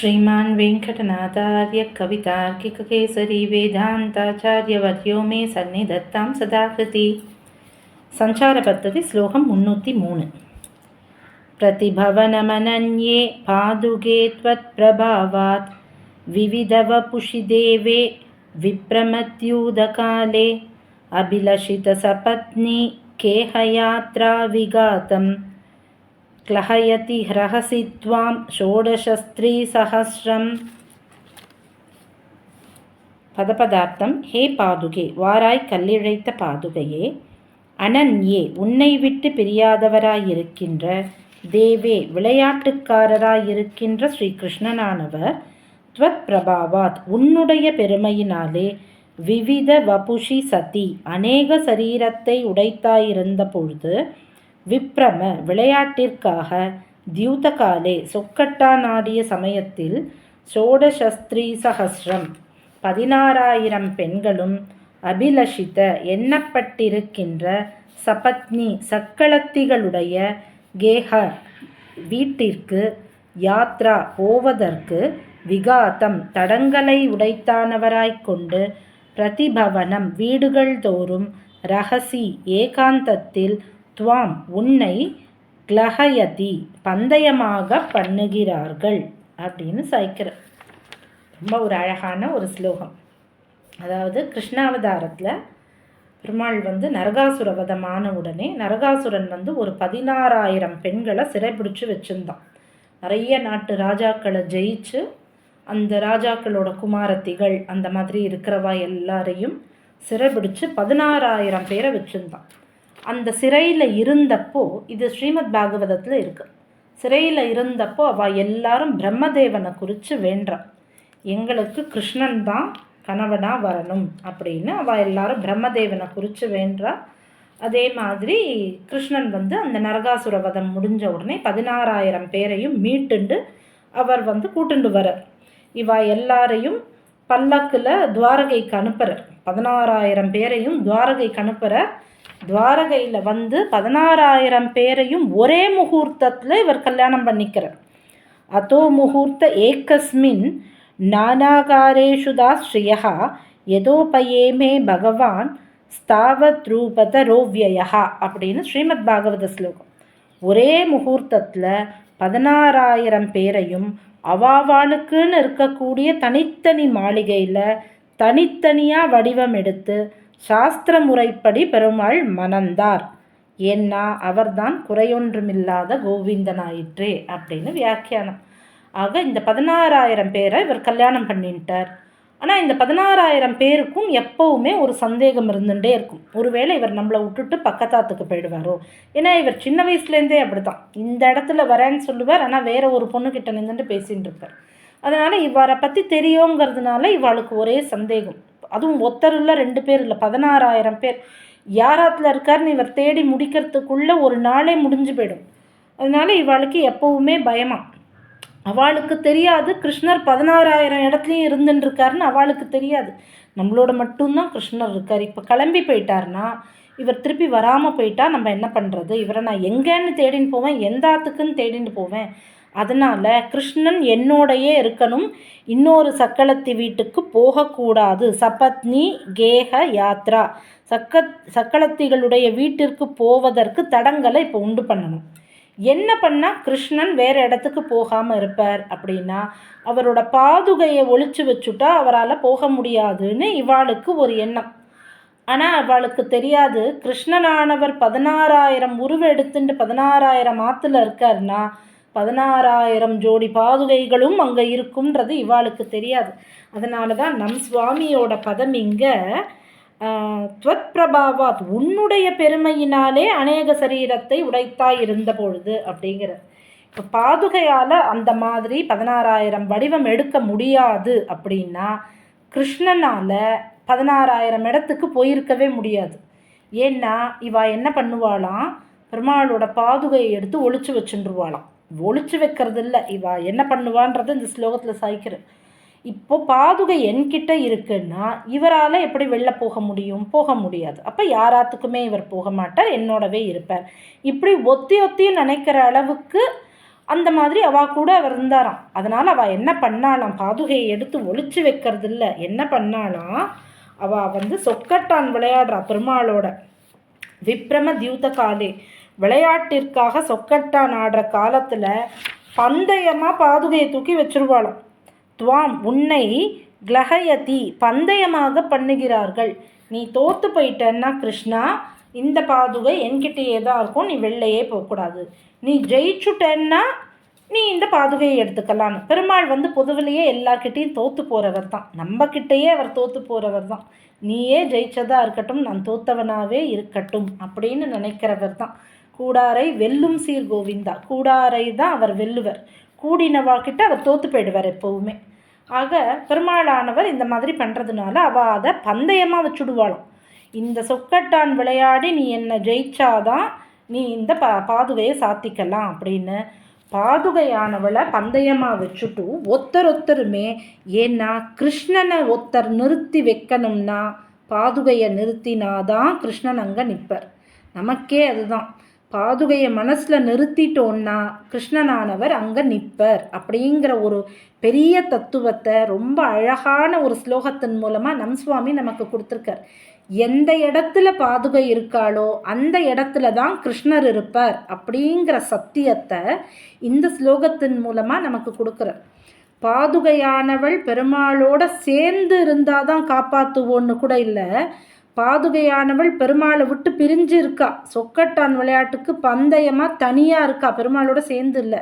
श्रीमान् वेङ्कटनाथार्यकवितार्किककेसरी वेदान्ताचार्यवर्यो मे सन्नि दत्तां सदाकृति। सञ्चारपद्धति श्लोकम् उन्नूति मून्। प्रतिभवनमनन्ये पादुगे त्वत्प्रभावात् विविधवपुषि देवे विप्रमत्यूदकाले अभिलषितसपत्नी केहयात्रा केहयात्राविघातं क्लहयति ह्रहसि त्वां षोडशस्त्रीसहस्रम् பதபதார்த்தம் ஹே பாதுகே வாராய் கல்லிழைத்த பாதுகையே அனன்யே உன்னை விட்டு பிரியாதவராயிருக்கின்ற தேவே விளையாட்டுக்காரராயிருக்கின்ற ஸ்ரீகிருஷ்ணனானவர் துவத் பிரபாவாத் உன்னுடைய பெருமையினாலே விவித வபுஷி சதி அநேக சரீரத்தை உடைத்தாயிருந்த பொழுது விப்ரம விளையாட்டிற்காக தியூதகாலே சொக்கட்டா நாடிய சமயத்தில் சோடசஸ்திரீ சகசிரம் பதினாறாயிரம் பெண்களும் அபிலஷித எண்ணப்பட்டிருக்கின்ற சபத்னி சக்களத்திகளுடைய கேஹர் வீட்டிற்கு யாத்ரா போவதற்கு விகாத்தம் தடங்களை உடைத்தானவராய்க்கொண்டு பிரதிபவனம் வீடுகள் தோறும் ரகசி ஏகாந்தத்தில் துவாம். உன்னை கிளஹயதி பந்தயமாக பண்ணுகிறார்கள் அப்படின்னு சைக்கிற ரொம்ப ஒரு அழகான ஒரு ஸ்லோகம். அதாவது கிருஷ்ணாவதாரத்தில் பெருமாள் வந்து நரகாசுரவதமான உடனே நரகாசுரன் வந்து ஒரு பதினாறாயிரம் பெண்களை சிறைப்பிடிச்சு வச்சுருந்தான். நிறைய நாட்டு ராஜாக்களை ஜெயிச்சு அந்த ராஜாக்களோட குமாரத்திகள் அந்த மாதிரி இருக்கிறவா எல்லாரையும் சிறைபிடிச்சு பதினாறாயிரம் பேரை வச்சுருந்தான். அந்த சிறையில் இருந்தப்போ இது ஸ்ரீமத் பாகவதத்தில் இருக்குது சிறையில் இருந்தப்போ அவள் எல்லாரும் பிரம்மதேவனை குறித்து வேண்டான் எங்களுக்கு கிருஷ்ணன் தான் கணவனாக வரணும் அப்படின்னு அவள் எல்லாரும் பிரம்மதேவனை குறித்து வேண்டா அதே மாதிரி கிருஷ்ணன் வந்து அந்த நரகாசுரவதம் முடிஞ்ச உடனே பதினாறாயிரம் பேரையும் மீட்டுண்டு அவர் வந்து கூட்டுண்டு வரார் இவா எல்லாரையும் பல்லக்கில் துவாரகைக்கு அனுப்புகிறார் பதினாறாயிரம் பேரையும் துவாரகைக்கு அனுப்புகிற துவாரகையில் வந்து பதினாறாயிரம் பேரையும் ஒரே முகூர்த்தத்தில் இவர் கல்யாணம் பண்ணிக்கிறார். அதோ முகூர்த்த ஏக்கஸ்மின் நானாகாரேஷு எதோ எதோபயேமே பகவான் ஸ்தாவத் ரூபத ரோவ்யயா அப்படின்னு ஸ்ரீமத் பாகவத ஸ்லோகம். ஒரே முகூர்த்தத்தில் பதினாறாயிரம் பேரையும் அவாவாளுக்குன்னு இருக்கக்கூடிய தனித்தனி மாளிகையில் தனித்தனியாக வடிவம் எடுத்து சாஸ்திர முறைப்படி பெருமாள் மணந்தார். ஏன்னா அவர்தான் குறையொன்றுமில்லாத கோவிந்தனாயிற்றே அப்படின்னு வியாக்கியானம். ஆக இந்த பதினாறாயிரம் பேரை இவர் கல்யாணம் பண்ணிட்டார். ஆனால் இந்த பதினாறாயிரம் பேருக்கும் எப்போவுமே ஒரு சந்தேகம் இருந்துகிட்டே இருக்கும். ஒருவேளை இவர் நம்மளை விட்டுட்டு பக்கத்தாத்துக்கு போயிடுவாரோ? ஏன்னா இவர் சின்ன வயசுலேருந்தே அப்படி தான் இந்த இடத்துல வரேன்னு சொல்லுவார் ஆனால் வேறு ஒரு பொண்ணுக்கிட்ட நின்றுட்டு பேசிகிட்டு இருப்பார். அதனால் இவரை பற்றி தெரியுங்கிறதுனால இவளுக்கு ஒரே சந்தேகம். அதுவும் ஒத்தர் இல்லை ரெண்டு பேர் இல்லை பதினாறாயிரம் பேர். யாராத்தில் இருக்காருன்னு இவர் தேடி முடிக்கிறதுக்குள்ளே ஒரு நாளே முடிஞ்சு போயிடும். அதனால இவளுக்கு எப்போவுமே பயமா. அவளுக்கு தெரியாது கிருஷ்ணர் பதினாறாயிரம் இடத்துலையும் இருந்துட்டுருக்காருன்னு அவளுக்கு தெரியாது. நம்மளோட மட்டும்தான் கிருஷ்ணர் இருக்கார். இப்போ கிளம்பி போயிட்டார்னா இவர் திருப்பி வராமல் போயிட்டா நம்ம என்ன பண்ணுறது இவரை நான் எங்கேன்னு தேடின்னு போவேன் எந்த ஆத்துக்குன்னு தேடின்னு போவேன். அதனால் கிருஷ்ணன் என்னோடையே இருக்கணும். இன்னொரு சக்களத்தி வீட்டுக்கு போகக்கூடாது. சபத்னி கேக யாத்ரா. சக்க சக்களத்திகளுடைய வீட்டிற்கு போவதற்கு தடங்களை இப்போ உண்டு பண்ணணும். என்ன பண்ணால் கிருஷ்ணன் வேறு இடத்துக்கு போகாமல் இருப்பார் அப்படின்னா அவரோட பாதுகையை ஒழிச்சு வச்சுட்டா அவரால் போக முடியாதுன்னு இவாளுக்கு ஒரு எண்ணம். ஆனால் அவளுக்கு தெரியாது. கிருஷ்ணனானவர் பதினாறாயிரம் உருவெடுத்துட்டு பதினாறாயிரம் ஆற்றுல இருக்காருன்னா பதினாறாயிரம் ஜோடி பாதுகைகளும் அங்கே இருக்கும்ன்றது இவாளுக்கு தெரியாது. அதனால தான் நம் சுவாமியோட பதம் இங்கே துவத் பிரபாவாத் உன்னுடைய பெருமையினாலே அநேக சரீரத்தை உடைத்தாய் இருந்த பொழுது அப்படிங்கிற இப்போ பாதுகையால் அந்த மாதிரி பதினாறாயிரம் வடிவம் எடுக்க முடியாது அப்படின்னா கிருஷ்ணனால் பதினாறாயிரம் இடத்துக்கு போயிருக்கவே முடியாது. ஏன்னா இவா என்ன பண்ணுவாளாம்? பெருமாளோட பாதுகையை எடுத்து ஒழிச்சு வச்சுருவாளாம். ஒழிச்சு வைக்கிறது இல்லை இவா என்ன பண்ணுவான்றது இந்த ஸ்லோகத்தில் சாய்க்கிற. இப்போ பாதுகை என்கிட்ட இருக்குன்னா இவரால் எப்படி வெளில போக முடியும்? போக முடியாது. அப்போ யாராத்துக்குமே இவர் போக மாட்டார். என்னோடவே இருப்பார். இப்படி ஒத்தி ஒத்தி நினைக்கிற அளவுக்கு அந்த மாதிரி அவ கூட அவர் இருந்தாராம். அதனால் அவள் என்ன பண்ணாலாம்? பாதுகையை எடுத்து ஒழிச்சு வைக்கிறது இல்லை என்ன பண்ணாலாம் அவள் வந்து சொக்கட்டான் விளையாடுறா பெருமாளோட. விப்ரம தியூத காலே விளையாட்டிற்காக சொக்கட்டான் ஆடுற காலத்தில் பந்தயமாக பாதுகையை தூக்கி வச்சுருவாளாம். துவாம் உன்னை கிளகயதி பந்தயமாக பண்ணுகிறார்கள். நீ தோற்று போயிட்டன்னா கிருஷ்ணா இந்த பாதுகை என்கிட்டயே தான் இருக்கும். நீ வெளிலையே போகக்கூடாது. நீ ஜெயிச்சுட்டேன்னா நீ இந்த பாதுகையை எடுத்துக்கலான்னு பெருமாள் வந்து பொதுவிலேயே எல்லார்கிட்டேயும் தோற்று போகிறவர் தான் நம்மக்கிட்டேயே அவர் தோற்று போகிறவர் தான் நீயே ஜெயிச்சதாக இருக்கட்டும் நான் தோத்தவனாகவே இருக்கட்டும் அப்படின்னு நினைக்கிறவர் தான் கூடாரை வெல்லும் சீர் கோவிந்தா. கூடாரை தான் அவர் வெல்லுவர். கூடினவா கிட்ட அவர் தோத்து போயிடுவார் எப்போவுமே. ஆக பெருமாளானவர் இந்த மாதிரி பண்ணுறதுனால அவள் அதை பந்தயமாக வச்சுடுவாளாம். இந்த சொக்கட்டான் விளையாடி நீ என்னை ஜெயிச்சாதான் நீ இந்த பா பாதுகையை சாத்திக்கலாம் அப்படின்னு பாதுகையானவளை பந்தயமாக வச்சுட்டு ஒத்தர் ஒத்தருமே ஏன்னா கிருஷ்ணனை ஒத்தர் நிறுத்தி வைக்கணும்னா பாதுகையை நிறுத்தினாதான் கிருஷ்ணன் அங்கே நிற்பர் நமக்கே அதுதான். பாதுகையை மனசில் நிறுத்திட்டோன்னா கிருஷ்ணனானவர் அங்கே நிற்பர் அப்படிங்கிற ஒரு பெரிய தத்துவத்தை ரொம்ப அழகான ஒரு ஸ்லோகத்தின் மூலமாக நம் சுவாமி நமக்கு கொடுத்துருக்கார். எந்த இடத்துல பாதுகை இருக்காளோ அந்த இடத்துல தான் கிருஷ்ணர் இருப்பார் அப்படிங்கிற சத்தியத்தை இந்த ஸ்லோகத்தின் மூலமாக நமக்கு கொடுக்குறார். பாதுகையானவள் பெருமாளோட சேர்ந்து இருந்தால் தான் காப்பாற்றுவோன்னு கூட இல்லை பாதுகையானவள் பெருமாளை விட்டு பிரிஞ்சு இருக்கா சொக்கட்டான் விளையாட்டுக்கு பந்தயமாக தனியாக இருக்கா. பெருமாளோட சேர்ந்து இல்லை.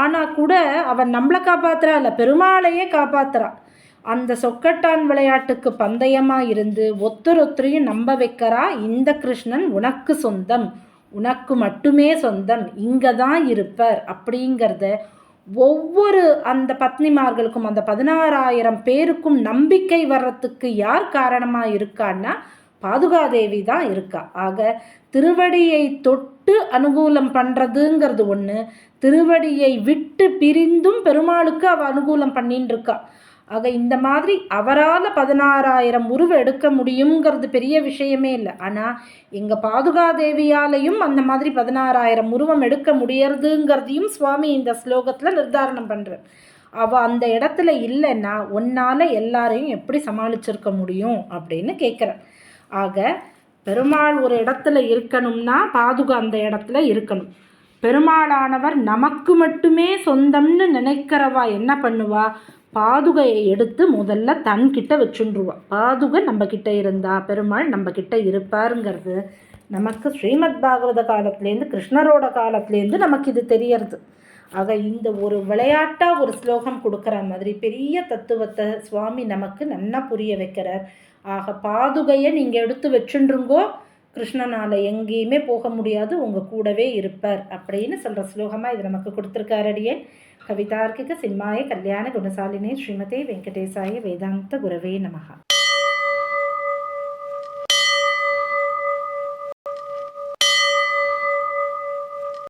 ஆனால் கூட அவன் நம்மளை காப்பாத்துறா இல்லை பெருமாளையே காப்பாத்துறான் அந்த சொக்கட்டான் விளையாட்டுக்கு பந்தயமாக இருந்து ஒத்தரொத்தரையும் நம்ப வைக்கிறா இந்த கிருஷ்ணன் உனக்கு சொந்தம். உனக்கு மட்டுமே சொந்தம். இங்கே தான் இருப்பர் அப்படிங்கிறத ஒவ்வொரு அந்த பத்னிமார்களுக்கும் அந்த பதினாறாயிரம் பேருக்கும் நம்பிக்கை வர்றதுக்கு யார் காரணமாக இருக்கான்னா பாதுகாதேவி தான் இருக்கா. ஆக திருவடியை தொட்டு அனுகூலம் பண்ணுறதுங்கிறது ஒன்று திருவடியை விட்டு பிரிந்தும் பெருமாளுக்கு அவள் அனுகூலம் பண்ணின்னு இருக்கா. ஆக இந்த மாதிரி அவரால் பதினாறாயிரம் உருவம் எடுக்க முடியுங்கிறது பெரிய விஷயமே இல்லை. ஆனால் எங்கள் பாதுகாதேவியாலையும் அந்த மாதிரி பதினாறாயிரம் உருவம் எடுக்க முடியறதுங்கிறதையும் சுவாமி இந்த ஸ்லோகத்தில் நிர்தாரணம் பண்ணுறார் அவள் அந்த இடத்துல இல்லைன்னா உன்னால் எல்லாரையும் எப்படி சமாளிச்சிருக்க முடியும் அப்படின்னு கேட்குறேன் ஆக பெருமாள் ஒரு இடத்துல இருக்கணும்னா பாதுகா அந்த இடத்துல இருக்கணும். பெருமாளானவர் நமக்கு மட்டுமே சொந்தம்னு நினைக்கிறவா என்ன பண்ணுவா? பாதுகையை எடுத்து முதல்ல தன்கிட்ட வச்சுருவா பாதுகை நம்ம கிட்ட இருந்தா பெருமாள் நம்ம கிட்ட இருப்பாருங்கிறது. நமக்கு ஸ்ரீமத் பாகவத காலத்துலேருந்து கிருஷ்ணரோட காலத்துலேருந்து நமக்கு இது தெரியறது. ஆக இந்த ஒரு விளையாட்டாக ஒரு ஸ்லோகம் கொடுக்குற மாதிரி பெரிய தத்துவத்தை சுவாமி நமக்கு நல்லா புரிய வைக்கிறார். ஆக பாதுகையை நீங்கள் எடுத்து வச்சுருங்கோ கிருஷ்ணனால் எங்கேயுமே போக முடியாது உங்கள் கூடவே இருப்பார் அப்படின்னு சொல்கிற ஸ்லோகமாக இது நமக்கு கொடுத்துருக்காரடியே. కవితార్కిక సినిమాయ కళ్యాణ గుణశాలిని శ్రీమతి వెంకటేశాయ వేదాంత గురవే నమ